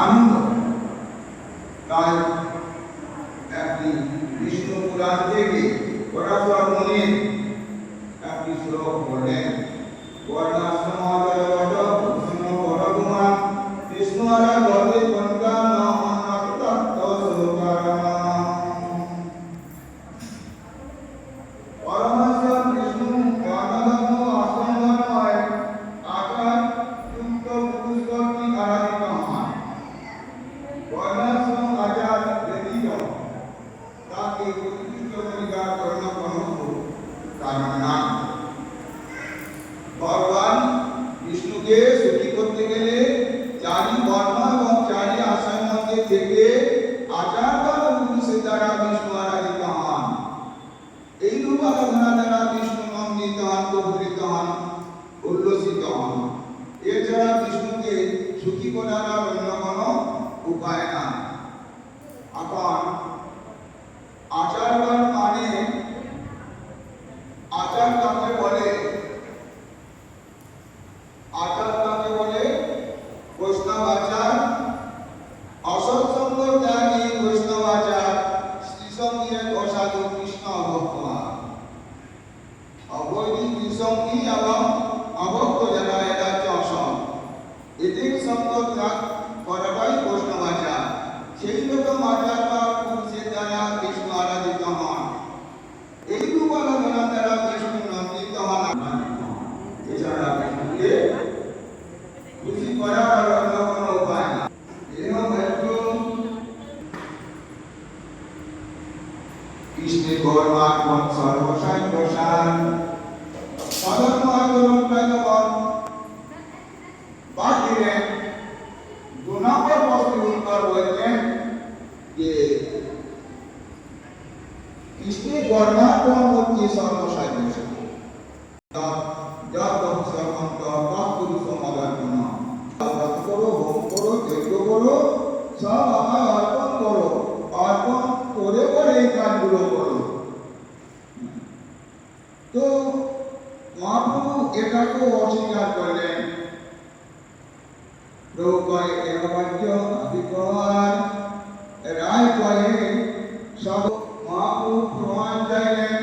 আনন্দ। তাই একটি বিষ্ণু পুরাণ থেকে ওরা তো আর মুনি সুখী করার অন্য কোনো উপায় না এখন আচারগণ মানে আচার কাকে বলে আচার কাকে বলে বৈষ্ণব আচার অসৎসঙ্গ ত্যাগী বৈষ্ণব আচার শ্রীসঙ্গীর অসাধু কৃষ্ণ ভগবান। অবৈদিক ত্রিসঙ্গী এবং অভক্ত যারা এটা হচ্ছে অসম এদিক সঙ্গ ত্যাগ করাটাই বৈষ্ণব আচার সেই রকম আচার বা পুরুষের দ্বারা কৃষ্ণ আরাধিত হন এই রূপ আরাধনা দ্বারা বিষ্ণু নন্দিত হন এছাড়া বিষ্ণুকে খুশি করার আর অন্য কোনো উপায় না এরকম একটু কৃষ্ণের গর্বাত্মন সর্বসান প্রসান সধর্ম আচরণ প্রয়োজন বাদ দিলেন দু নম্বর প্রশ্নের উত্তর বললেন যে কৃষ্ণের গর্বাত্মন হচ্ছে সর্বসাধ্য যত সর্বন্ত তৎপুরুষ মদার্পণ ব্রত করো হোম করো যজ্ঞ করো, সব মহাপ্রভু এটাকেও অস্বীকার করলেন। প্রভু রায় কয়ে সব মহাপ্রভু প্রমাণ চাইলেন।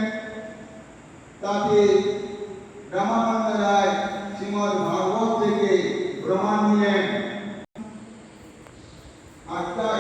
তাতে রামানন্দ রায় শ্রীমদ ভাগবত থেকে প্রমাণ নিলেন। আত্মা